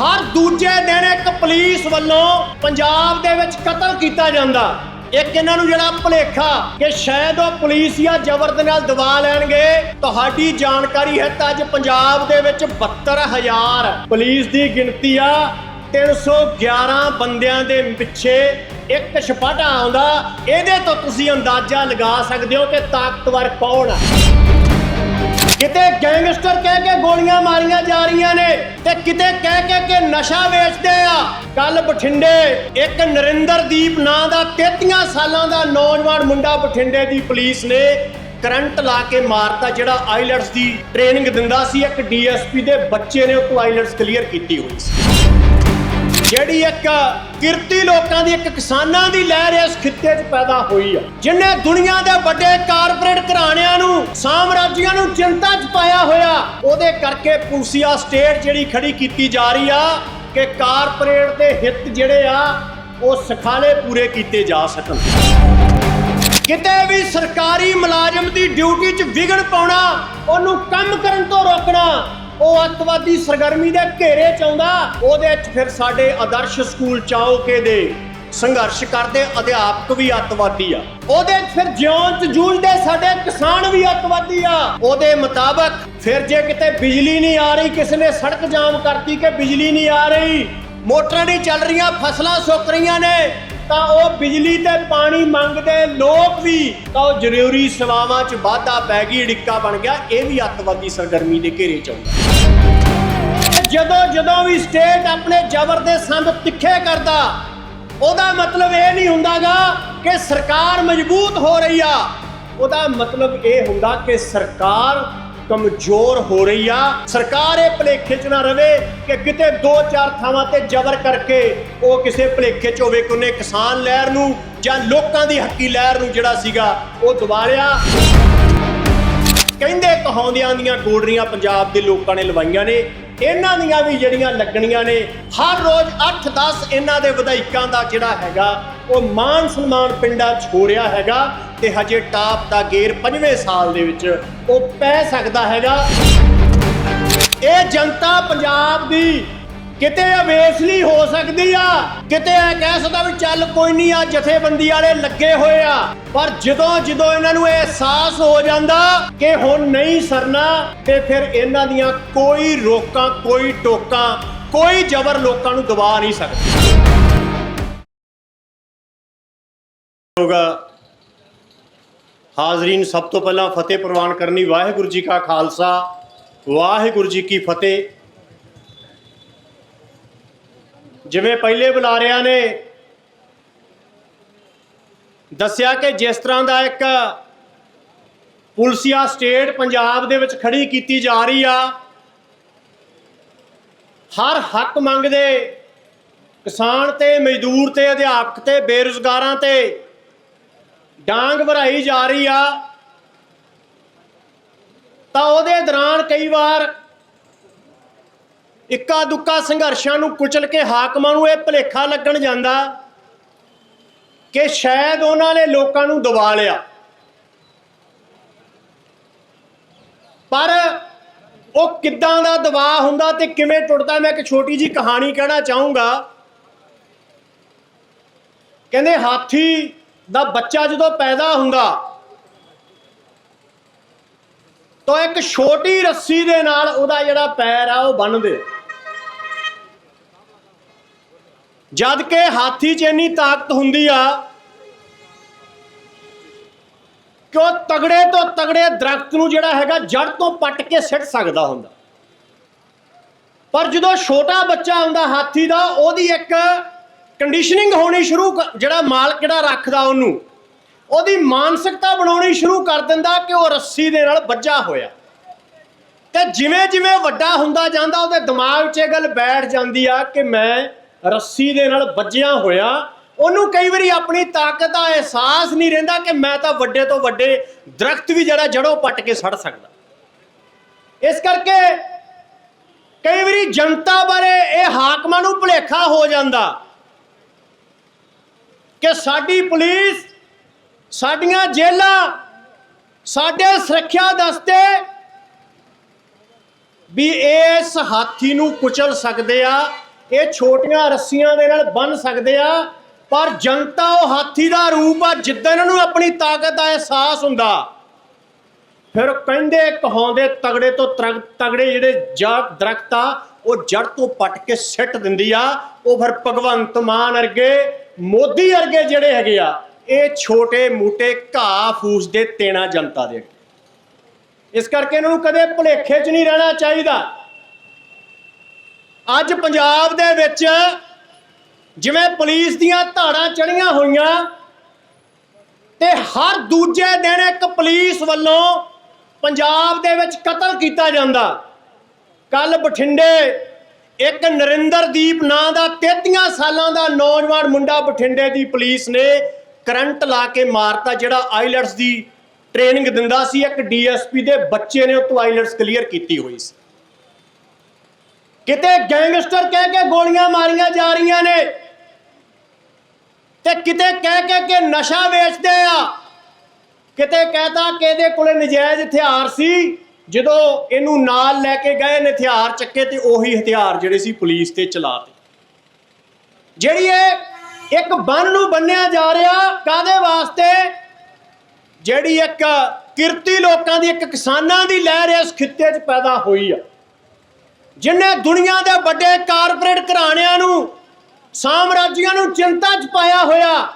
ਹਰ ਦੂਜੇ ਦਿਨ ਇੱਕ ਪੁਲਿਸ ਵੱਲੋਂ ਪੰਜਾਬ ਦੇ ਵਿੱਚ ਕਤਲ ਕੀਤਾ ਜਾਂਦਾ। ਇੱਕ ਇਹਨਾਂ ਨੂੰ ਜਿਹੜਾ ਭੁਲੇਖਾ ਕਿ ਸ਼ਾਇਦ ਉਹ ਪੁਲਿਸ ਜਾਂ ਜ਼ਬਰ ਦੇ ਨਾਲ ਦਬਾ ਲੈਣਗੇ, ਤੁਹਾਡੀ ਜਾਣਕਾਰੀ ਹੈ ਤਾਂ ਅੱਜ ਪੰਜਾਬ ਦੇ ਵਿੱਚ 72000 ਪੁਲਿਸ ਦੀ ਗਿਣਤੀ ਆ 311 ਬੰਦਿਆਂ ਦੇ ਪਿੱਛੇ ਇੱਕ ਛਪਾਟਾ ਆਉਂਦਾ। ਇਹਦੇ ਤੋਂ ਤੁਸੀਂ ਅੰਦਾਜ਼ਾ ਲਗਾ ਸਕਦੇ ਹੋ ਕਿ ਤਾਕਤਵਰ ਕੌਣ ਆ। ਕਿਤੇ ਗੈਂਗਸਟਰ ਕਹਿ ਕੇ ਗੋਲੀਆਂ ਮਾਰੀਆਂ ਜਾ ਰਹੀਆਂ ਨੇ ਤੇ ਕਿਤੇ ਕਹਿ ਕੇ ਕਿ ਨਸ਼ਾ ਵੇਚਦੇ ਆ। ਕੱਲ ਬਠਿੰਡੇ ਇੱਕ ਨਰਿੰਦਰਦੀਪ ਨਾਂ ਦਾ 33 ਸਾਲਾਂ ਦਾ ਨੌਜਵਾਨ ਮੁੰਡਾ ਬਠਿੰਡੇ ਦੀ ਪੁਲਿਸ ਨੇ ਕਰੰਟ ਲਾ ਕੇ ਮਾਰਤਾ, ਜਿਹੜਾ ਆਈਲੈਟਸ ਦੀ ਟ੍ਰੇਨਿੰਗ ਦਿੰਦਾ ਸੀ, ਇੱਕ ਡੀਐਸਪੀ ਦੇ ਬੱਚੇ ਨੇ, ਉਹ ਆਈਲੈਟਸ ਕਲੀਅਰ ਕੀਤੀ ਹੋਈ ਸੀ। ਜਿਹੜੀ ਇੱਕ ਕਿਰਤੀ ਲੋਕਾਂ ਦੀ, ਇੱਕ ਕਿਸਾਨਾਂ ਦੀ ਲਹਿਰ ਇਸ ਖਿੱਤੇ 'ਚ ਪੈਦਾ ਹੋਈ ਆ। ਜਿਨੇ ਦੁਨੀਆ ਦੇ ਵੱਡੇ ਕਾਰਪੋਰੇਟ ਘਰਾਣਿਆਂ ਨੂੰ, ਸਾਮਰਾਜੀਆਂ ਨੂੰ ਚਿੰਤਾ 'ਚ ਪਾਇਆ ਹੋਇਆ, ਉਹਦੇ ਕਰਕੇ ਪੁਲਸੀਆ ਸਟੇਟ ਜਿਹੜੀ ਖੜੀ ਕੀਤੀ ਜਾ ਰਹੀ ਆ ਕਿ ਕਾਰਪੋਰੇਟ ਦੇ ਹਿੱਤ ਜਿਹੜੇ ਆ, ਉਹ ਸਖਾਲੇ ਪੂਰੇ ਕੀਤੇ ਜਾ ਸਕਣ। ਕਿਤੇ ਵੀ ਸਰਕਾਰੀ ਮੁਲਾਜ਼ਮ ਦੀ ਡਿਊਟੀ 'ਚ ਵਿਗੜ ਪਾਉਣਾ, ਉਹਨੂੰ ਕੰਮ ਕਰਨ ਤੋਂ ਰੋਕਣਾ ਉਹ ਅੱਤਵਾਦੀ ਸਰਗਰਮੀ ਦੇ ਘੇਰੇ 'ਚ ਆਉਂਦਾ। ਉਹਦੇ 'ਚ ਫਿਰ ਸਾਡੇ ਆਦਰਸ਼ ਸਕੂਲ ਚਾਉਕੇ ਦੇ ਸੰਘਰਸ਼ ਕਰਦੇ ਅਧਿਆਪਕ ਵੀ ਅੱਤਵਾਦੀ ਆ। ਉਹਦੇ 'ਚ ਫਿਰ ਜਿਉਂ 'ਚ ਜੂਝਦੇ ਸਾਡੇ ਕਿਸਾਨ ਵੀ ਅੱਤਵਾਦੀ ਆ। ਉਹਦੇ ਮੁਤਾਬਕ ਫਿਰ ਜੇ ਕਿਤੇ ਬਿਜਲੀ ਨਹੀਂ ਆ ਰਹੀ, ਕਿਸੇ ਨੇ ਸੜਕ ਜਾਮ ਕਰਤੀ ਕਿ ਬਿਜਲੀ ਨਹੀਂ ਆ ਰਹੀ, ਮੋਟਰਾਂ ਨਹੀਂ ਚੱਲ ਰਹੀਆਂ, ਫਸਲਾਂ ਸੁੱਕ ਰਹੀਆਂ ਨੇ ਤਾਂ ਉਹ ਬਿਜਲੀ ਤੇ ਪਾਣੀ ਮੰਗਦੇ ਲੋਕ ਵੀ, ਤਾਂ ਉਹ ਜ਼ਰੂਰੀ ਸੇਵਾਵਾਂ 'ਚ ਵਾਧਾ ਪੈ ਗਈ ਢਿੱਕਾ ਬਣ ਗਿਆ। ਇਹ ਵੀ ਅੱਤਵਾਦੀ ਸਰਗਰਮੀ ਦੇ ਘੇਰੇ 'ਚ ਆਉਂਦਾ। ਜਦੋਂ ਜਦੋਂ ਵੀ ਸਟੇਟ ਆਪਣੇ ਜ਼ਬਰ ਦੇ ਸੰਦ ਤਿੱਖੇ ਕਰਦਾ, ਉਹਦਾ ਮਤਲਬ ਇਹ ਨਹੀਂ ਹੁੰਦਾਗਾ ਕਿ ਸਰਕਾਰ ਮਜ਼ਬੂਤ ਹੋ ਰਹੀ ਆ। ਉਹਦਾ ਮਤਲਬ ਇਹ ਹੁੰਦਾ ਕਿ ਸਰਕਾਰ ਕਮਜ਼ੋਰ ਹੋ ਰਹੀ ਆ। ਸਰਕਾਰ ਇਹ ਭਲੇਖੇ 'ਚ ਨਾ ਰਵੇ ਕਿ ਕਿਤੇ ਦੋ ਚਾਰ ਥਾਵਾਂ ਤੇ ਜ਼ਬਰ ਕਰਕੇ ਉਹ ਕਿਸੇ ਭਲੇਖੇ 'ਚ ਹੋਵੇ ਕਿ ਉਹਨੇ ਕਿਸਾਨ ਲਹਿਰ ਨੂੰ ਜਾਂ ਲੋਕਾਂ ਦੀ ਹੱਕੀ ਲਹਿਰ ਨੂੰ ਜਿਹੜਾ ਸੀਗਾ ਉਹ ਦਬਾ ਲਿਆ ਕਹਿੰਦੇ ਕਹਾਉਂਦਿਆਂ ਦੀਆਂ ਗੋਡਰੀਆਂ ਪੰਜਾਬ ਦੇ ਲੋਕਾਂ ਨੇ ਲਵਾਈਆਂ ਨੇ। ਇਹਨਾਂ ਦੀਆਂ ਵੀ ਜਿਹੜੀਆਂ ਲੱਗਣੀਆਂ ਨੇ, ਹਰ ਰੋਜ਼ 8-10 ਇਹਨਾਂ ਦੇ ਵਿਧਾਇਕਾਂ ਦਾ ਜਿਹੜਾ ਹੈਗਾ ਉਹ ਮਾਨ ਸਨਮਾਨ ਪਿੰਡਾਂ 'ਚ ਹੋ ਰਿਹਾ ਹੈਗਾ ਤੇ ਹਜੇ ਟਾਪ ਦਾ ਗੇਰ ਪੰਜਵੇਂ ਸਾਲ ਦੇ ਵਿੱਚ ਉਹ ਪੈ ਸਕਦਾ ਹੈਗਾ। ਇਹ ਜਨਤਾ ਪੰਜਾਬ ਦੀ ਕਿਤੇ ਅਵੇਸਲੀ ਹੋ ਸਕਦੀ ਆ। ਕਿਤੇ ਇਹ ਕਹਿ ਸਕਦਾ ਵੀ ਚੱਲ ਕੋਈ ਨਹੀਂ ਆ, ਜਥੇਬੰਦੀ ਵਾਲੇ ਲੱਗੇ ਹੋਏ ਆ। ਪਰ ਜਦੋਂ ਜਦੋਂ ਇਹਨਾਂ ਨੂੰ ਇਹ ਅਹਿਸਾਸ ਹੋ ਜਾਂਦਾ ਕਿ ਹੁਣ ਨਹੀਂ ਸਰਨਾ ਤੇ ਫਿਰ ਇਹਨਾਂ ਦੀਆਂ ਕੋਈ ਰੋਕਾਂ, ਕੋਈ ਟੋਕਾਂ, ਕੋਈ ਜ਼ਬਰ ਲੋਕਾਂ ਨੂੰ ਦਬਾ ਨਹੀਂ ਸਕਦਾ। ਹੋਗਾ। ਹਾਜ਼ਰੀਨ ਸਭ ਤੋਂ ਪਹਿਲਾਂ ਫਤਿਹ ਪ੍ਰਵਾਨ ਕਰਨੀ ਵਾਹਿਗੁਰੂ ਜੀ ਕਾ ਖਾਲਸਾ, ਵਾਹਿਗੁਰੂ ਜੀ ਕੀ ਫਤਿਹ। ਜਿਵੇਂ ਪਹਿਲੇ ਬੁਲਾਰਿਆਂ ਨੇ, ਦੱਸਿਆ ਕਿ ਜਿਸ ਤਰ੍ਹਾਂ ਦਾ ਇੱਕ ਪੁਲਸੀਆ ਸਟੇਟ ਪੰਜਾਬ ਦੇ ਵਿੱਚ ਖੜੀ ਕੀਤੀ ਜਾ ਰਹੀ ਆ, ਹਰ ਹੱਕ ਮੰਗਦੇ ਕਿਸਾਨ ਤੇ ਮਜ਼ਦੂਰ ਤੇ ਅਧਿਆਪਕ ਤੇ ਬੇਰੁਜ਼ਗਾਰਾਂ ਤੇ ਡਾਂਗ ਭਰਾਈ ਜਾ ਰਹੀ ਆ। ਤਾਂ ਉਹਦੇ ਦੌਰਾਨ ਕਈ ਵਾਰ ਇੱਕਾ ਦੁੱਕਾ ਸੰਘਰਸ਼ਾਂ ਨੂੰ ਕੁਚਲ ਕੇ ਹਾਕਮਾਂ ਨੂੰ ਇਹ ਭਲੇਖਾ ਲੱਗਣ ਜਾਂਦਾ ਕਿ ਸ਼ਾਇਦ ਉਹਨਾਂ ਨੇ ਲੋਕਾਂ ਨੂੰ ਦਬਾ ਲਿਆ। ਪਰ ਉਹ ਕਿੱਦਾਂ ਦਾ ਦਬਾਅ ਹੁੰਦਾ ਤੇ ਕਿਵੇਂ ਟੁੱਟਦਾ, ਮੈਂ ਇੱਕ ਛੋਟੀ ਜੀ ਕਹਾਣੀ ਕਹਿਣਾ ਚਾਹੂੰਗਾ। ਕਹਿੰਦੇ ਹਾਥੀ ਦਾ ਬੱਚਾ ਜਦੋਂ ਪੈਦਾ ਹੁੰਦਾ, ਤਾਂ ਇੱਕ ਛੋਟੀ ਰੱਸੀ ਦੇ ਨਾਲ ਉਹਦਾ ਜਿਹੜਾ ਪੈਰ ਆ ਉਹ ਬੰਨਦੇ ਜਦ ਕਿ ਹਾਥੀ 'ਚ ਇੰਨੀ ਤਾਕਤ ਹੁੰਦੀ ਆ ਕਿ ਉਹ ਤਗੜੇ ਤੋਂ ਤਗੜੇ ਦਰਖਤ ਨੂੰ ਜਿਹੜਾ ਹੈਗਾ ਜੜ ਤੋਂ ਪੱਟ ਕੇ ਸਿੱਟ ਸਕਦਾ ਹੁੰਦਾ। ਪਰ ਜਦੋਂ ਛੋਟਾ ਬੱਚਾ ਹੁੰਦਾ ਹਾਥੀ ਦਾ, ਉਹਦੀ ਇੱਕ ਕੰਡੀਸ਼ਨਿੰਗ ਹੋਣੀ ਸ਼ੁਰੂ ਜਿਹੜਾ ਮਾਲ ਕਿਹੜਾ ਰੱਖਦਾ ਉਹਨੂੰ, ਉਹਦੀ ਮਾਨਸਿਕਤਾ ਬਣਾਉਣੀ ਸ਼ੁਰੂ ਕਰ ਦਿੰਦਾ ਕਿ ਉਹ ਰੱਸੀ ਦੇ ਨਾਲ ਵੱਜਾ ਹੋਇਆ। ਤੇ ਜਿਵੇਂ ਜਿਵੇਂ ਵੱਡਾ ਹੁੰਦਾ ਜਾਂਦਾ, ਉਹਦੇ ਦਿਮਾਗ 'ਚ ਇਹ ਗੱਲ ਬੈਠ ਜਾਂਦੀ ਆ ਕਿ ਮੈਂ ਰੱਸੀ ਦੇ ਨਾਲ ਵੱਜਿਆ ਹੋਇਆ। ਉਹਨੂੰ ਕਈ ਵਾਰੀ ਆਪਣੀ ਤਾਕਤ ਦਾ ਅਹਿਸਾਸ ਨਹੀਂ ਰਹਿੰਦਾ ਕਿ ਮੈਂ ਤਾਂ ਵੱਡੇ ਤੋਂ ਵੱਡੇ ਦਰਖਤ ਵੀ ਜਿਹੜਾ ਜੜੋਂ ਪੱਟ ਕੇ ਸੜ ਸਕਦਾ। ਇਸ ਕਰਕੇ ਕਈ ਵਾਰੀ ਜਨਤਾ ਬਾਰੇ ਇਹ ਹਾਕਮਾਂ ਨੂੰ ਭੁਲੇਖਾ ਹੋ ਜਾਂਦਾ ਕਿ ਸਾਡੀ ਪੁਲਿਸ ਸਾਡੀਆਂ ਜੇਲਾਂ ਸਾਡੇ ਸੁਰੱਖਿਆ ਦਸਤੇ ਵੀ ਇਸ ਹਾਥੀ ਨੂੰ ਕੁਚਲ ਸਕਦੇ ਆ, ਇਹ ਛੋਟੀਆਂ ਰੱਸੀਆਂ ਦੇ ਨਾਲ ਬੰਨ ਸਕਦੇ ਆ, ਪਰ ਜਨਤਾ ਉਹ ਹਾਥੀ ਦਾ ਰੂਪ ਆ ਜਿੱਦਾਂ ਇਹਨਾਂ ਨੂੰ ਆਪਣੀ ਤਾਕਤ ਦਾ ਅਹਿਸਾਸ ਹੁੰਦਾ। ਫਿਰ ਕਹਿੰਦੇ, ਕਹਾਉਂਦੇ, ਤਗੜੇ ਤੋਂ ਤਰਗ- ਤਗੜੇ ਜਿਹੜੇ ਦਰਖਤ ਆ, ਉਹ ਜੜ ਤੋਂ ਪੱਟ ਕੇ ਸਿੱਟ ਦਿੰਦੀ ਆ, ਉਹ ਫਿਰ ਭਗਵੰਤ ਮਾਨ ਅਰਗੇ ਮੋਦੀ ਵਰਗੇ ਜਿਹੜੇ ਹੈਗੇ ਆ, ਇਹ ਛੋਟੇ ਮੋਟੇ ਘਾਹ ਫੂਸ ਦੇ ਤੇਣਾ ਜਨਤਾ ਦੇ ਇਸ ਕਰਕੇ ਇਹਨਾਂ ਨੂੰ ਕਦੇ ਭੁਲੇਖੇ 'ਚ ਨਹੀਂ ਰਹਿਣਾ ਚਾਹੀਦਾ। ਅੱਜ ਪੰਜਾਬ ਦੇ ਵਿੱਚ ਜਿਵੇਂ ਪੁਲਿਸ ਦੀਆਂ ਧਾੜਾਂ ਚੜੀਆਂ ਹੋਈਆਂ ਤੇ ਹਰ ਦੂਜੇ ਦਿਨ ਇੱਕ ਪੁਲਿਸ ਵੱਲੋਂ ਪੰਜਾਬ ਦੇ ਵਿੱਚ ਕਤਲ ਕੀਤਾ ਜਾਂਦਾ। ਕੱਲ ਬਠਿੰਡੇ ਇੱਕ ਨਰਿੰਦਰਦੀਪ ਨਾਂ ਦਾ 33 ਸਾਲਾਂ ਦਾ ਨੌਜਵਾਨ ਮੁੰਡਾ ਬਠਿੰਡੇ ਦੀ ਪੁਲਿਸ ਨੇ ਕਰੰਟ ਲਾ ਕੇ ਮਾਰਤਾ, ਜਿਹੜਾ ਆਈਲੈਟਸ ਦੀ ਟ੍ਰੇਨਿੰਗ ਦਿੰਦਾ ਸੀ। ਇੱਕ ਡੀਐਸਪੀ ਦੇ ਬੱਚੇ ਨੇ ਉਹ ਆਈਲੈਟਸ ਕਲੀਅਰ ਕੀਤੀ ਹੋਈ ਸੀ। ਕਿਤੇ ਗੈਂਗਸਟਰ ਕਹਿ ਕੇ ਗੋਲੀਆਂ ਮਾਰੀਆਂ ਜਾ ਰਹੀਆਂ ਨੇ ਤੇ ਕਿਤੇ ਕਹਿ ਕੇ ਕਿ ਨਸ਼ਾ ਵੇਚਦੇ ਆ, ਕਿਤੇ ਕਹਤਾ ਕਿ ਇਹਦੇ ਕੋਲੇ ਨਜਾਇਜ਼ ਹਥਿਆਰ ਸੀ। ਜਦੋਂ ਇਹਨੂੰ ਨਾਲ ਲੈ ਕੇ ਗਏ ਨੇ ਹਥਿਆਰ ਚੱਕੇ ਤੇ ਉਹੀ ਹਥਿਆਰ ਜਿਹੜੇ ਸੀ ਪੁਲਿਸ ਤੇ ਚਲਾਤੇ। ਜਿਹੜੀ ਇਹ ਇੱਕ ਬੰਨ ਨੂੰ ਬੰਨਿਆ ਜਾ ਰਿਹਾ ਕਾਦੇ ਵਾਸਤੇ? ਜਿਹੜੀ ਇੱਕ ਕਿਰਤੀ ਲੋਕਾਂ ਦੀ, ਇੱਕ ਕਿਸਾਨਾਂ ਦੀ ਲਹਿਰ ਇਸ ਖਿੱਤੇ 'ਚ ਪੈਦਾ ਹੋਈ ਆ। ਜਿਨੇ ਦੁਨੀਆ ਦੇ ਵੱਡੇ ਕਾਰਪੋਰੇਟ ਘਰਾਣਿਆਂ ਨੂੰ, ਸਾਮਰਾਜੀਆਂ ਨੂੰ ਚਿੰਤਾ 'ਚ ਪਾਇਆ ਹੋਇਆ,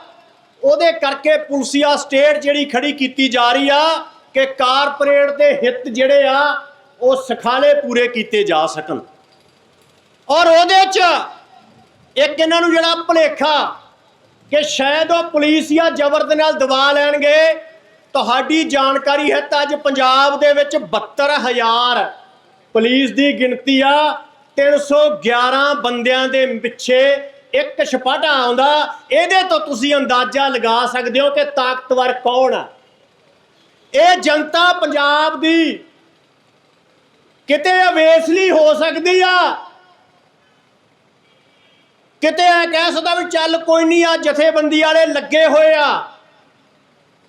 ਉਹਦੇ ਕਰਕੇ ਪੁਲਸੀਆ ਸਟੇਟ ਜਿਹੜੀ ਖੜੀ ਕੀਤੀ ਜਾ ਰਹੀ ਆ ਕਿ ਕਾਰਪੋਰੇਟ ਦੇ ਹਿੱਤ ਜਿਹੜੇ ਆ, ਉਹ ਸਖਾਲੇ ਪੂਰੇ ਕੀਤੇ ਜਾ ਸਕਣ। ਔਰ ਉਹਦੇ 'ਚ ਇੱਕ ਇਹਨਾਂ ਨੂੰ ਜਿਹੜਾ ਭੁਲੇਖਾ ਕਿ ਸ਼ਾਇਦ ਉਹ ਪੁਲਿਸ ਜਾਂ ਜ਼ਬਰ ਦੇ ਨਾਲ ਦਬਾ ਲੈਣਗੇ, ਤੁਹਾਡੀ ਜਾਣਕਾਰੀ ਹੈ ਤਾਂ ਅੱਜ ਪੰਜਾਬ ਦੇ ਵਿੱਚ 72000 ਪੁਲਿਸ ਦੀ ਗਿਣਤੀ ਆ 311 ਬੰਦਿਆਂ ਦੇ ਪਿੱਛੇ ਇੱਕ ਛਪਾਟਾ ਆਉਂਦਾ। ਇਹਦੇ ਤੋਂ ਤੁਸੀਂ ਅੰਦਾਜ਼ਾ ਲਗਾ ਸਕਦੇ ਹੋ ਕਿ ਤਾਕਤਵਰ ਕੌਣ ਆ। ਇਹ ਜਨਤਾ ਪੰਜਾਬ ਦੀ ਕਿਤੇ ਅਵੇਸਲੀ ਹੋ ਸਕਦੀ ਆ। ਕਿਤੇ ਐ ਕਹਿ ਸਕਦਾ ਵੀ ਚੱਲ ਕੋਈ ਨਹੀਂ ਆ ਜਥੇਬੰਦੀ ਵਾਲੇ ਲੱਗੇ ਹੋਏ ਆ।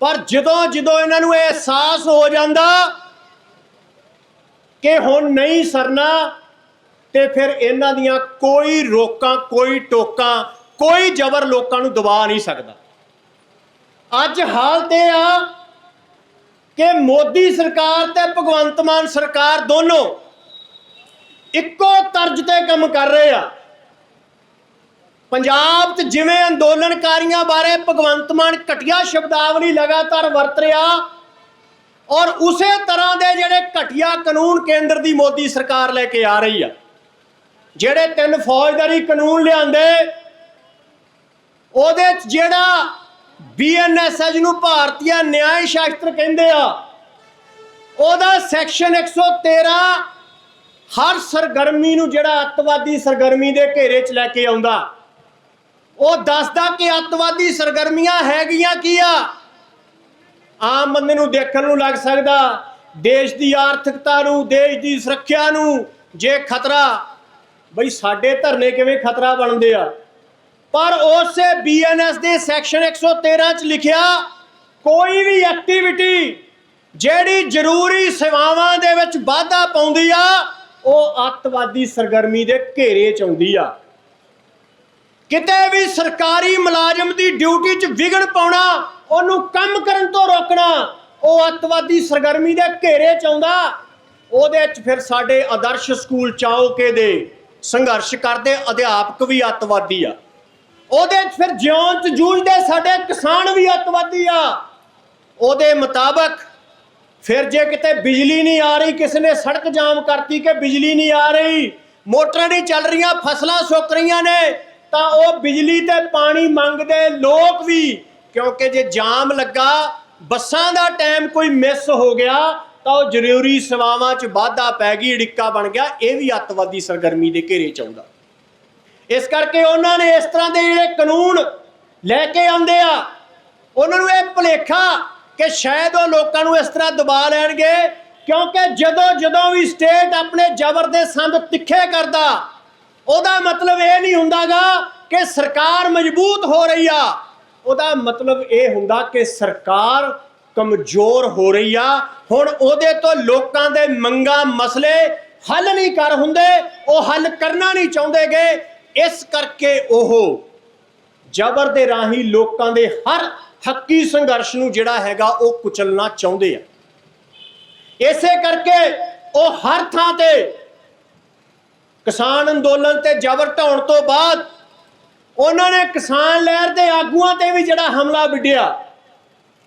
ਪਰ ਜਦੋਂ ਜਦੋਂ ਇਹਨਾਂ ਨੂੰ ਇਹ ਅਹਿਸਾਸ ਹੋ ਜਾਂਦਾ ਕਿ ਹੁਣ ਨਹੀਂ ਸਰਨਾ, ਤੇ ਫਿਰ ਇਹਨਾਂ ਦੀਆਂ ਕੋਈ ਰੋਕਾਂ, ਕੋਈ ਟੋਕਾਂ, ਕੋਈ ਜ਼ਬਰ ਲੋਕਾਂ ਨੂੰ ਦਬਾ ਨਹੀਂ ਸਕਦਾ। ਅੱਜ ਹਾਲਤ ਇਹ ਆ ਕਿ ਮੋਦੀ ਸਰਕਾਰ ਤੇ ਭਗਵੰਤ ਮਾਨ ਸਰਕਾਰ ਦੋਨੋਂ ਇੱਕੋ ਤਰਜ਼ ਤੇ ਕੰਮ ਕਰ ਰਹੇ ਆ। ਪੰਜਾਬ 'ਚ ਜਿਵੇਂ ਅੰਦੋਲਨਕਾਰੀਆਂ ਬਾਰੇ ਭਗਵੰਤ ਮਾਨ ਘਟੀਆ ਸ਼ਬਦਾਵਲੀ ਲਗਾਤਾਰ ਵਰਤ ਰਿਹਾ ਔਰ ਉਸੇ ਤਰ੍ਹਾਂ ਦੇ ਜਿਹੜੇ ਘਟੀਆ ਕਾਨੂੰਨ ਕੇਂਦਰ ਦੀ ਮੋਦੀ ਸਰਕਾਰ ਲੈ ਕੇ ਆ ਰਹੀ ਆ, ਜਿਹੜੇ ਤਿੰਨ ਫੌਜਦਾਰੀ ਕਾਨੂੰਨ ਲਿਆਂਦੇ, ਉਹਦੇ 'ਚ ਜਿਹੜਾ ਬੀਐਨਐਸਐਸ ਨੂੰ ਭਾਰਤੀ ਨਿਆਂ ਸ਼ਾਸਤਰ ਕਹਿੰਦੇ ਆ। ਉਹਦਾ ਸੈਕਸ਼ਨ 113 ਹਰ ਸਰਗਰਮੀ ਨੂੰ ਜਿਹੜਾ ਅੱਤਵਾਦੀ ਸਰਗਰਮੀ ਦੇ ਘੇਰੇ 'ਚ ਲੈ ਕੇ ਆਉਂਦਾ। ਉਹ ਦੱਸਦਾ ਕਿ ਅੱਤਵਾਦੀ ਸਰਗਰਮੀਆਂ ਹੈਗੀਆਂ ਕੀ ਆ? ਆਮ ਬੰਦੇ ਨੂੰ ਦੇਖਣ ਨੂੰ ਲੱਗ ਸਕਦਾ, ਦੇਸ਼ ਦੀ ਆਰਥਿਕਤਾ ਨੂੰ, ਦੇਸ਼ ਦੀ ਸੁਰੱਖਿਆ ਨੂੰ ਜੇ ਖਤਰਾ। ਬਈ ਸਾਡੇ ਧਰਨੇ ਕਿਵੇਂ ਖਤਰਾ ਬਣਦੇ ਆ? ਪਰ ਉਸੇ ਬੀਐਨਐਸ ਦੇ ਸੈਕਸ਼ਨ 113 ਚ ਲਿਖਿਆ, ਕੋਈ ਵੀ ਐਕਟੀਵਿਟੀ ਜਿਹੜੀ ਜ਼ਰੂਰੀ ਸੇਵਾਵਾਂ ਦੇ ਵਿੱਚ ਵਾਧਾ ਪਾਉਂਦੀ ਆ, ਉਹ ਅੱਤਵਾਦੀ ਸਰਗਰਮੀ ਦੇ ਘੇਰੇ ਚ ਆਉਂਦੀ ਆ। ਕਿਤੇ ਵੀ ਸਰਕਾਰੀ ਮੁਲਾਜ਼ਮ ਦੀ ਡਿਊਟੀ 'ਚ ਵਿਗੜ ਪਾਉਣਾ, ਉਹਨੂੰ ਕੰਮ ਕਰਨ ਤੋਂ ਰੋਕਣਾ, ਉਹ ਅੱਤਵਾਦੀ ਸਰਗਰਮੀ ਦੇ ਘੇਰੇ 'ਚ ਆਉਂਦਾ, ਉਹਦੇ 'ਚ ਫਿਰ ਸਾਡੇ ਆਦਰਸ਼ ਸਕੂਲ ਚਾਉਕੇ ਦੇ ਸੰਘਰਸ਼ ਕਰਦੇ ਅਧਿਆਪਕ ਵੀ ਅੱਤਵਾਦੀ ਆ। ਉਹਦੇ ਫਿਰ ਜਿਉਂ 'ਚ ਜੂਝਦੇ ਸਾਡੇ ਕਿਸਾਨ ਵੀ ਅੱਤਵਾਦੀ ਆ। ਉਹਦੇ ਮੁਤਾਬਕ ਫਿਰ ਜੇ ਕਿਤੇ ਬਿਜਲੀ ਨਹੀਂ ਆ ਰਹੀ, ਕਿਸੇ ਨੇ ਸੜਕ ਜਾਮ ਕਰਤੀ ਕਿ ਬਿਜਲੀ ਨਹੀਂ ਆ ਰਹੀ, ਮੋਟਰਾਂ ਨਹੀਂ ਚੱਲ ਰਹੀਆਂ, ਫਸਲਾਂ ਸੁੱਕ ਰਹੀਆਂ ਨੇ, ਤਾਂ ਉਹ ਬਿਜਲੀ ਤੇ ਪਾਣੀ ਮੰਗਦੇ ਲੋਕ ਵੀ, ਕਿਉਂਕਿ ਜੇ ਜਾਮ ਲੱਗਾ, ਬੱਸਾਂ ਦਾ ਟਾਈਮ ਕੋਈ ਮਿਸ ਹੋ ਗਿਆ, ਤਾਂ ਉਹ ਜ਼ਰੂਰੀ ਸੇਵਾਵਾਂ 'ਚ ਵਾਧਾ ਪੈ ਗਈ ਢਿੱਕਾ ਬਣ ਗਿਆ, ਇਹ ਵੀ ਅੱਤਵਾਦੀ ਸਰਗਰਮੀ ਦੇ ਘੇਰੇ 'ਚ ਆਉਂਦਾ। ਇਸ ਕਰਕੇ ਉਹਨਾਂ ਨੇ ਇਸ ਤਰ੍ਹਾਂ ਦੇ ਜਿਹੜੇ ਕਾਨੂੰਨ ਲੈ ਕੇ ਆਉਂਦੇ ਆ, ਉਹਨਾਂ ਨੂੰ ਇਹ ਭੁਲੇਖਾ ਕਿ ਸ਼ਾਇਦ ਉਹ ਲੋਕਾਂ ਨੂੰ ਇਸ ਤਰ੍ਹਾਂ ਦਬਾ ਲੈਣਗੇ, ਕਿਉਂਕਿ ਜਦੋਂ ਜਦੋਂ ਵੀ ਸਟੇਟ ਆਪਣੇ ਜ਼ਬਰ ਦੇ ਸੰਦ ਤਿੱਖੇ ਕਰਦਾ, ਉਹਦਾ ਮਤਲਬ ਇਹ ਨਹੀਂ ਹੁੰਦਾਗਾ ਕਿ ਸਰਕਾਰ ਮਜ਼ਬੂਤ ਹੋ ਰਹੀ ਆ। ਉਹਦਾ ਮਤਲਬ ਇਹ ਹੁੰਦਾ ਕਿ ਸਰਕਾਰ ਕਮਜ਼ੋਰ ਹੋ ਰਹੀ ਆ। ਹੁਣ ਉਹਦੇ ਤੋਂ ਲੋਕਾਂ ਦੇ ਮੰਗਾਂ ਮਸਲੇ ਹੱਲ ਨਹੀਂ ਕਰ ਹੁੰਦੇ, ਉਹ ਹੱਲ ਕਰਨਾ ਨਹੀਂ ਚਾਹੁੰਦੇਗੇ। ਇਸ ਕਰਕੇ ਉਹ ਜ਼ਬਰ ਦੇ ਰਾਹੀਂ ਲੋਕਾਂ ਦੇ ਹਰ ਹੱਕੀ ਸੰਘਰਸ਼ ਨੂੰ ਜਿਹੜਾ ਹੈਗਾ ਉਹ ਕੁਚਲਣਾ ਚਾਹੁੰਦੇ ਆ। ਇਸੇ ਕਰਕੇ ਉਹ ਹਰ ਥਾਂ ਤੇ ਕਿਸਾਨ ਅੰਦੋਲਨ ਤੇ ਜ਼ਬਰ ਢਾਉਣ ਤੋਂ ਬਾਅਦ ਉਹਨਾਂ ਨੇ ਕਿਸਾਨ ਲਹਿਰ ਦੇ ਆਗੂਆਂ ਤੇ ਵੀ ਜਿਹੜਾ ਹਮਲਾ ਵਿੱਢਿਆ।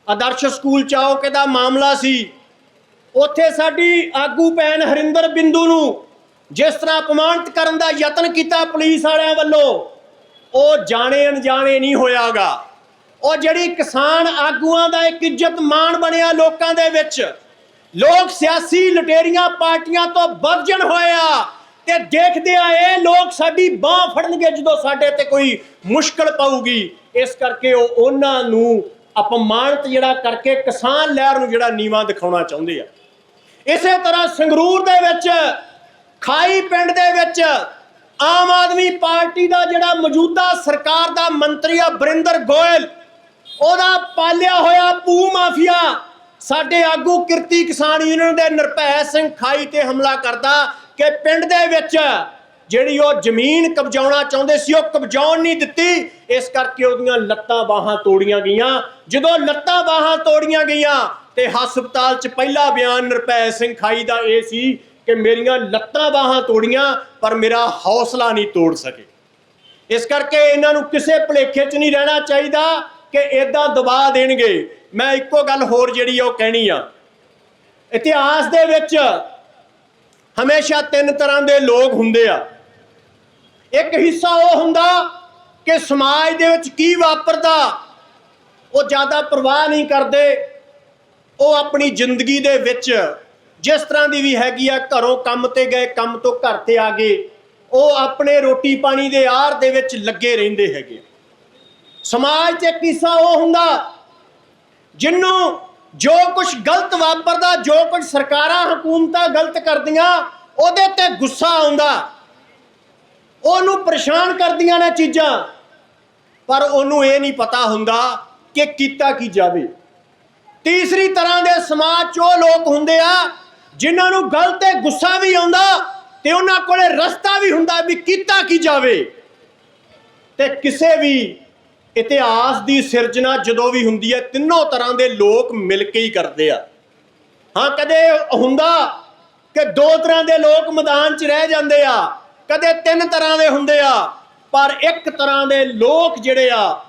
ਆਦਰਸ਼ ਸਕੂਲ ਚੌਕ ਦਾ ਮਾਮਲਾ ਸੀ। ਉੱਥੇ ਸਾਡੀ ਆਗੂ ਭੈਣ ਹਰਿੰਦਰ ਬਿੰਦੂ ਨੂੰ ਜਿਸ ਤਰ੍ਹਾਂ ਅਪਮਾਨਿਤ ਕਰਨ ਦਾ ਯਤਨ ਕੀਤਾ ਪੁਲਿਸ ਵਾਲਿਆਂ ਵੱਲੋਂ, ਉਹ ਜਾਣੇ ਅਣਜਾਣੇ ਨਹੀਂ ਹੋਇਆਗਾ। ਉਹ ਜਿਹੜੀ ਕਿਸਾਨ ਆਗੂਆਂ ਦਾ ਇੱਕ ਇੱਜ਼ਤ ਮਾਣ ਬਣਿਆ ਲੋਕਾਂ ਦੇ ਵਿੱਚ, ਲੋਕ ਸਿਆਸੀ ਲੁਟੇਰੀਆਂ ਪਾਰਟੀਆਂ ਤੋਂ ਵਰਜਣ ਹੋਇਆ ਤੇ ਦੇਖਦੇ ਆਏ ਲੋਕ ਸਾਡੀ ਬਾਹ ਫੜਨਗੇ ਜਦੋਂ ਸਾਡੇ ਤੇ ਕੋਈ ਮੁਸ਼ਕਲ ਪਊਗੀ। ਇਸ ਕਰਕੇ ਉਹ ਉਹਨਾਂ ਨੂੰ ਅਪਮਾਨਿਤ ਜਿਹੜਾ ਕਰਕੇ ਕਿਸਾਨ ਲਹਿਰ ਨੂੰ ਜਿਹੜਾ ਨੀਵਾ ਦਿਖਾਉਣਾ ਚਾਹੁੰਦੇ ਆ। ਇਸੇ ਤਰ੍ਹਾਂ ਸੰਗਰੂਰ ਦੇ ਵਿੱਚ ਖਾਈ ਪਿੰਡ ਦੇ ਵਿੱਚ ਆਮ ਆਦਮੀ ਪਾਰਟੀ ਦਾ ਜਿਹੜਾ ਮੌਜੂਦਾ ਸਰਕਾਰ ਦਾ ਮੰਤਰੀ ਆ ਬਰਿੰਦਰ ਗੋਇਲ, ਉਹਦਾ ਪਾਲਿਆ ਹੋਇਆ ਪੂ ਮਾਫੀਆ ਸਾਡੇ ਆਗੂ ਕਿਰਤੀ ਕਿਸਾਨ ਯੂਨੀਅਨ ਦੇ ਨਿਰਭੈ ਸਿੰਘ ਖਾਈ ਤੇ ਹਮਲਾ ਕਰਦਾ ਕਿ ਪਿੰਡ ਦੇ ਵਿੱਚ ਜਿਹੜੀ ਉਹ ਜ਼ਮੀਨ ਕਬਜ਼ਾਉਣਾ ਚਾਹੁੰਦੇ ਸੀ, ਉਹ ਕਬਜ਼ਾਉਣ ਨਹੀਂ ਦਿੱਤੀ। ਇਸ ਕਰਕੇ ਉਹਦੀਆਂ ਲੱਤਾਂ ਬਾਹਾਂ ਤੋੜੀਆਂ ਗਈਆਂ। ਜਦੋਂ ਲੱਤਾਂ ਬਾਹਾਂ ਤੋੜੀਆਂ ਗਈਆਂ ਤੇ ਹਸਪਤਾਲ 'ਚ ਪਹਿਲਾ ਬਿਆਨ ਨਿਰਭੈ ਸਿੰਘ ਖਾਈ ਦਾ ਇਹ ਸੀ ਕਿ ਮੇਰੀਆਂ ਲੱਤਾਂ ਬਾਹਾਂ ਤੋੜੀਆਂ, ਪਰ ਮੇਰਾ ਹੌਸਲਾ ਨਹੀਂ ਤੋੜ ਸਕੇ। ਇਸ ਕਰਕੇ ਇਹਨਾਂ ਨੂੰ ਕਿਸੇ ਭੁਲੇਖੇ 'ਚ ਨਹੀਂ ਰਹਿਣਾ ਚਾਹੀਦਾ ਕਿ ਇਦਾਂ ਦਬਾ ਦੇਣਗੇ। ਮੈਂ ਇੱਕੋ ਗੱਲ ਹੋਰ ਜਿਹੜੀ ਆ ਉਹ ਕਹਿਣੀ ਆ। ਇਤਿਹਾਸ ਦੇ ਵਿੱਚ ਹਮੇਸ਼ਾ ਤਿੰਨ ਤਰ੍ਹਾਂ ਦੇ ਲੋਕ ਹੁੰਦੇ ਆ। ਇੱਕ ਹਿੱਸਾ ਉਹ ਹੁੰਦਾ ਕਿ ਸਮਾਜ ਦੇ ਵਿੱਚ ਕੀ ਵਾਪਰਦਾ, ਉਹ ਜ਼ਿਆਦਾ ਪਰਵਾਹ ਨਹੀਂ ਕਰਦੇ। ਉਹ ਆਪਣੀ ਜ਼ਿੰਦਗੀ ਦੇ ਵਿੱਚ ਜਿਸ ਤਰ੍ਹਾਂ ਦੀ ਵੀ ਹੈਗੀ ਆ, ਘਰੋਂ ਕੰਮ ਤੇ ਗਏ, ਕੰਮ ਤੋਂ ਘਰ ਤੇ ਆ ਗਏ, ਉਹ ਆਪਣੇ ਰੋਟੀ ਪਾਣੀ ਦੇ ਆਰ ਦੇ ਵਿੱਚ ਲੱਗੇ ਰਹਿੰਦੇ ਹੈਗੇ ਸਮਾਜ 'ਚ ਇੱਕ ਹਿੱਸਾ ਉਹ ਹੁੰਦਾ ਜਿਹਨੂੰ ਜੋ ਕੁਝ ਗਲਤ ਵਾਪਰਦਾ, ਜੋ ਕੁਝ ਸਰਕਾਰਾਂ, ਹਕੂਮਤਾਂ ਗਲਤ ਕਰਦੀਆਂ, ਉਹਦੇ ਤੇ ਗੁੱਸਾ ਆਉਂਦਾ। ਉਹਨੂੰ ਪਰੇਸ਼ਾਨ ਕਰਦੀਆਂ ਨੇ ਚੀਜ਼ਾਂ, ਪਰ ਉਹਨੂੰ ਇਹ ਨਹੀਂ ਪਤਾ ਹੁੰਦਾ ਕਿ ਕੀਤਾ ਕੀ ਜਾਵੇ। ਤੀਸਰੀ ਤਰ੍ਹਾਂ ਦੇ ਸਮਾਜ 'ਚ ਉਹ ਲੋਕ ਹੁੰਦੇ ਆ ਜਿਨ੍ਹਾਂ ਨੂੰ ਗੱਲ ਤੇ ਗੁੱਸਾ ਵੀ ਆਉਂਦਾ ਤੇ ਉਹਨਾਂ ਕੋਲੇ ਰਸਤਾ ਵੀ ਹੁੰਦਾ ਵੀ ਕੀਤਾ ਕੀ ਜਾਵੇ। ਤੇ ਕਿਸੇ ਵੀ ਇਤਿਹਾਸ ਦੀ ਸਿਰਜਣਾ ਜਦੋਂ ਵੀ ਹੁੰਦੀ ਹੈ, ਤਿੰਨੋਂ ਤਰ੍ਹਾਂ ਦੇ ਲੋਕ ਮਿਲ ਕੇ ਹੀ ਕਰਦੇ ਆ। ਹਾਂ, ਕਦੇ ਹੁੰਦਾ ਕਿ ਦੋ ਤਰ੍ਹਾਂ ਦੇ ਲੋਕ ਮੈਦਾਨ 'ਚ ਰਹਿ ਜਾਂਦੇ ਆ, ਕਦੇ ਤਿੰਨ ਤਰ੍ਹਾਂ ਦੇ ਹੁੰਦੇ ਆ, ਪਰ ਇੱਕ ਤਰ੍ਹਾਂ ਦੇ ਲੋਕ ਜਿਹੜੇ ਆ,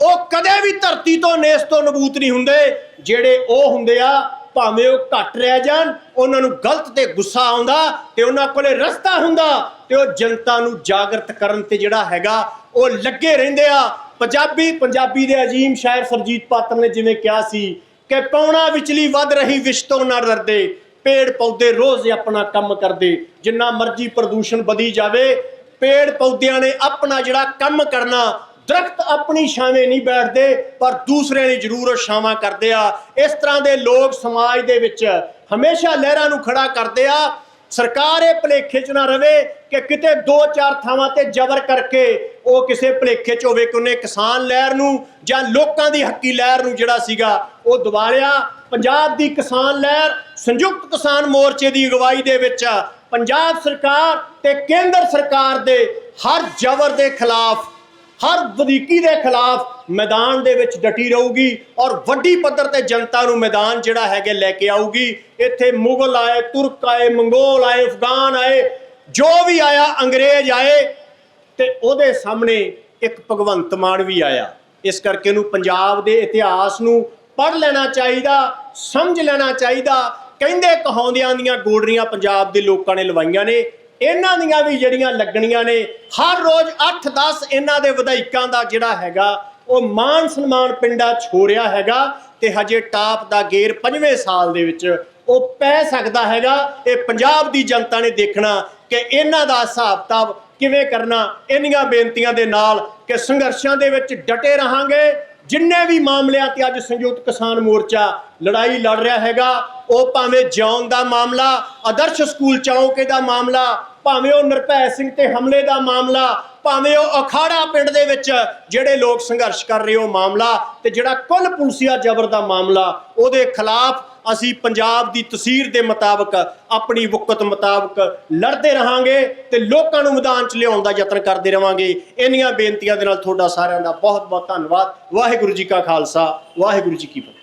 ਉਹ ਕਦੇ ਵੀ ਧਰਤੀ ਤੋਂ ਨੇਸ ਤੋਂ ਨਬੂਤ ਨਹੀਂ ਹੁੰਦੇ, ਜਿਹੜੇ ਉਹ ਹੁੰਦੇ ਆ ਭਾਵੇਂ ਉਹ ਘੱਟ ਰਹਿ ਜਾਣ, ਉਹਨਾਂ ਨੂੰ ਗਲਤ ਤੇ ਗੁੱਸਾ ਆਉਂਦਾ ਤੇ ਉਹਨਾਂ ਕੋਲੇ ਰਸਤਾ ਹੁੰਦਾ ਤੇ ਉਹ ਜਨਤਾ ਨੂੰ ਜਾਗਰਤ ਕਰਨ ਤੇ ਜਿਹੜਾ ਹੈਗਾ ਉਹ ਲੱਗੇ ਰਹਿੰਦੇ ਆ। ਪੰਜਾਬੀ ਪੰਜਾਬੀ ਦੇ ਅਜੀਮ ਸ਼ਾਇਰ ਸਰਜੀਤ ਪਾਤਰ ਨੇ ਜਿਵੇਂ ਕਿਹਾ ਸੀ ਕਿ ਪੌਣਾ ਵਿਚਲੀ ਵੱਧ ਰਹੀ ਵਿਸ਼ ਤੋਂ ਨਾ ਡਰਦੇ, ਪੇੜ ਪੌਦੇ ਰੋਜ਼ ਆਪਣਾ ਕੰਮ ਕਰਦੇ, ਜਿੰਨਾ ਮਰਜ਼ੀ ਪ੍ਰਦੂਸ਼ਣ ਵਧੀ ਜਾਵੇ, ਪੇੜ ਪੌਦਿਆਂ ਨੇ ਆਪਣਾ ਜਿਹੜਾ ਕੰਮ ਕਰਨਾ ਦਰਖਤ ਆਪਣੀ ਛਾਵੇਂ ਨਹੀਂ ਬੈਠਦੇ, ਪਰ ਦੂਸਰਿਆਂ ਲਈ ਜ਼ਰੂਰ ਉਹ ਛਾਵਾਂ ਕਰਦੇ ਆ। ਇਸ ਤਰ੍ਹਾਂ ਦੇ ਲੋਕ ਸਮਾਜ ਦੇ ਵਿੱਚ ਹਮੇਸ਼ਾ ਲਹਿਰਾਂ ਨੂੰ ਖੜਾ ਕਰਦੇ ਆ। ਸਰਕਾਰ ਇਹ ਭਲੇਖੇ 'ਚ ਨਾ ਰਵੇ ਕਿ ਕਿਤੇ ਦੋ ਚਾਰ ਥਾਵਾਂ ਤੇ ਜ਼ਬਰ ਕਰਕੇ ਉਹ ਕਿਸੇ ਭਲੇਖੇ 'ਚ ਹੋਵੇ ਕਿ ਉਹਨੇ ਕਿਸਾਨ ਲਹਿਰ ਨੂੰ ਜਾਂ ਲੋਕਾਂ ਦੀ ਹੱਕੀ ਲਹਿਰ ਨੂੰ ਜਿਹੜਾ ਸੀਗਾ ਉਹ ਦਬਾਲਿਆ। ਪੰਜਾਬ ਦੀ ਕਿਸਾਨ ਲਹਿਰ ਸੰਯੁਕਤ ਕਿਸਾਨ ਮੋਰਚੇ ਦੀ ਅਗਵਾਈ ਦੇ ਵਿੱਚ ਪੰਜਾਬ ਸਰਕਾਰ ਤੇ ਕੇਂਦਰ ਸਰਕਾਰ ਦੇ ਹਰ ਜ਼ਬਰ ਦੇ ਖਿਲਾਫ ਹਰ ਵਧੀਕੀ ਦੇ ਖਿਲਾਫ ਮੈਦਾਨ ਦੇ ਵਿੱਚ ਡਟੀ ਰਹੂਗੀ ਔਰ ਵੱਡੀ ਪੱਧਰ ਤੇ ਜਨਤਾ ਨੂੰ ਮੈਦਾਨ ਜਿਹੜਾ ਹੈਗੇ ਲੈ ਕੇ ਆਊਗੀ। ਇੱਥੇ ਮੁਗਲ ਆਏ, ਤੁਰਕ ਆਏ, ਮੰਗੋਲ ਆਏ, ਅਫਗਾਨ ਆਏ, ਜੋ ਵੀ ਆਇਆ, ਅੰਗਰੇਜ਼ ਆਏ ਤੇ ਉਹਦੇ ਸਾਹਮਣੇ ਇੱਕ ਭਗਵੰਤ ਮਾਨ ਵੀ ਆਇਆ। ਇਸ ਕਰਕੇ ਉਹਨੂੰ ਪੰਜਾਬ ਦੇ ਇਤਿਹਾਸ ਨੂੰ ਪੜ੍ਹ ਲੈਣਾ ਚਾਹੀਦਾ, ਸਮਝ ਲੈਣਾ ਚਾਹੀਦਾ। ਕਹਿੰਦੇ ਕਹਾਉਂਦਿਆਂ ਦੀਆਂ ਗੋਡਰੀਆਂ ਪੰਜਾਬ ਦੇ ਲੋਕਾਂ ਨੇ ਲਵਾਈਆਂ ਨੇ। ਇਹਨਾਂ ਦੀਆਂ ਵੀ ਜਿਹੜੀਆਂ ਲੱਗਣੀਆਂ ਨੇ, ਹਰ ਰੋਜ਼ 8-10 ਇਹਨਾਂ ਦੇ ਵਿਧਾਇਕਾਂ ਦਾ ਜਿਹੜਾ ਹੈਗਾ, ਉਹ ਮਾਨ ਸਨਮਾਨ ਪਿੰਡਾਂ 'ਚ ਰਿਹਾ ਹੈਗਾ ਤੇ ਹਜੇ ਟਾਪ ਦਾ ਗੇਰ ਪੰਜਵੇਂ ਸਾਲ ਦੇ ਵਿੱਚ ਉਹ ਪੈ ਸਕਦਾ ਹੈਗਾ। ਇਹ ਪੰਜਾਬ ਦੀ ਜਨਤਾ ਨੇ ਦੇਖਣਾ ਕਿ ਇਹਨਾਂ ਦਾ ਹਿਸਾਬ ਕਿਤਾਬ ਕਿਵੇਂ ਕਰਨਾ। ਇੰਨੀਆਂ ਬੇਨਤੀਆਂ ਦੇ ਨਾਲ ਕਿ ਸੰਘਰਸ਼ਾਂ ਦੇ ਵਿੱਚ ਡਟੇ ਰਹਾਂਗੇ। ਜਿੰਨੇ ਵੀ ਮਾਮਲਿਆਂ ਤੇ ਅੱਜ ਸੰਯੁਕਤ ਕਿਸਾਨ ਮੋਰਚਾ ਲੜਾਈ ਲੜ ਰਿਹਾ ਹੈਗਾ, ਉਹ ਭਾਵੇਂ ਜਿਉਣ ਦਾ ਮਾਮਲਾ, ਆਦਰਸ਼ ਸਕੂਲ ਚੌਂਕੇ ਦਾ ਮਾਮਲਾ, ਭਾਵੇਂ ਉਹ ਨਿਰਭੈ ਸਿੰਘ ਤੇ ਹਮਲੇ ਦਾ ਮਾਮਲਾ, ਭਾਵੇਂ ਉਹ ਅਖਾੜਾ ਪਿੰਡ ਦੇ ਵਿੱਚ ਜਿਹੜੇ ਲੋਕ ਸੰਘਰਸ਼ ਕਰ ਰਹੇ ਉਹ ਮਾਮਲਾ ਤੇ ਜਿਹੜਾ ਕੁੱਲ ਪੁਲਸੀਆ ਜ਼ਬਰ ਦਾ ਮਾਮਲਾ, ਉਹਦੇ ਖਿਲਾਫ ਅਸੀਂ ਪੰਜਾਬ ਦੀ ਤਸਵੀਰ ਦੇ ਮੁਤਾਬਕ, ਆਪਣੀ ਵਕਤ ਮੁਤਾਬਕ ਲੜਦੇ ਰਹਾਂਗੇ ਤੇ ਲੋਕਾਂ ਨੂੰ ਮੈਦਾਨ 'ਚ ਲਿਆਉਣ ਦਾ ਯਤਨ ਕਰਦੇ ਰਵਾਂਗੇ। ਇੰਨੀਆਂ ਬੇਨਤੀਆਂ ਦੇ ਨਾਲ ਤੁਹਾਡਾ ਸਾਰਿਆਂ ਦਾ ਬਹੁਤ ਬਹੁਤ ਧੰਨਵਾਦ। ਵਾਹਿਗੁਰੂ ਜੀ ਕਾ ਖਾਲਸਾ, ਵਾਹਿਗੁਰੂ ਜੀ ਕੀ ਫਤਿਹ।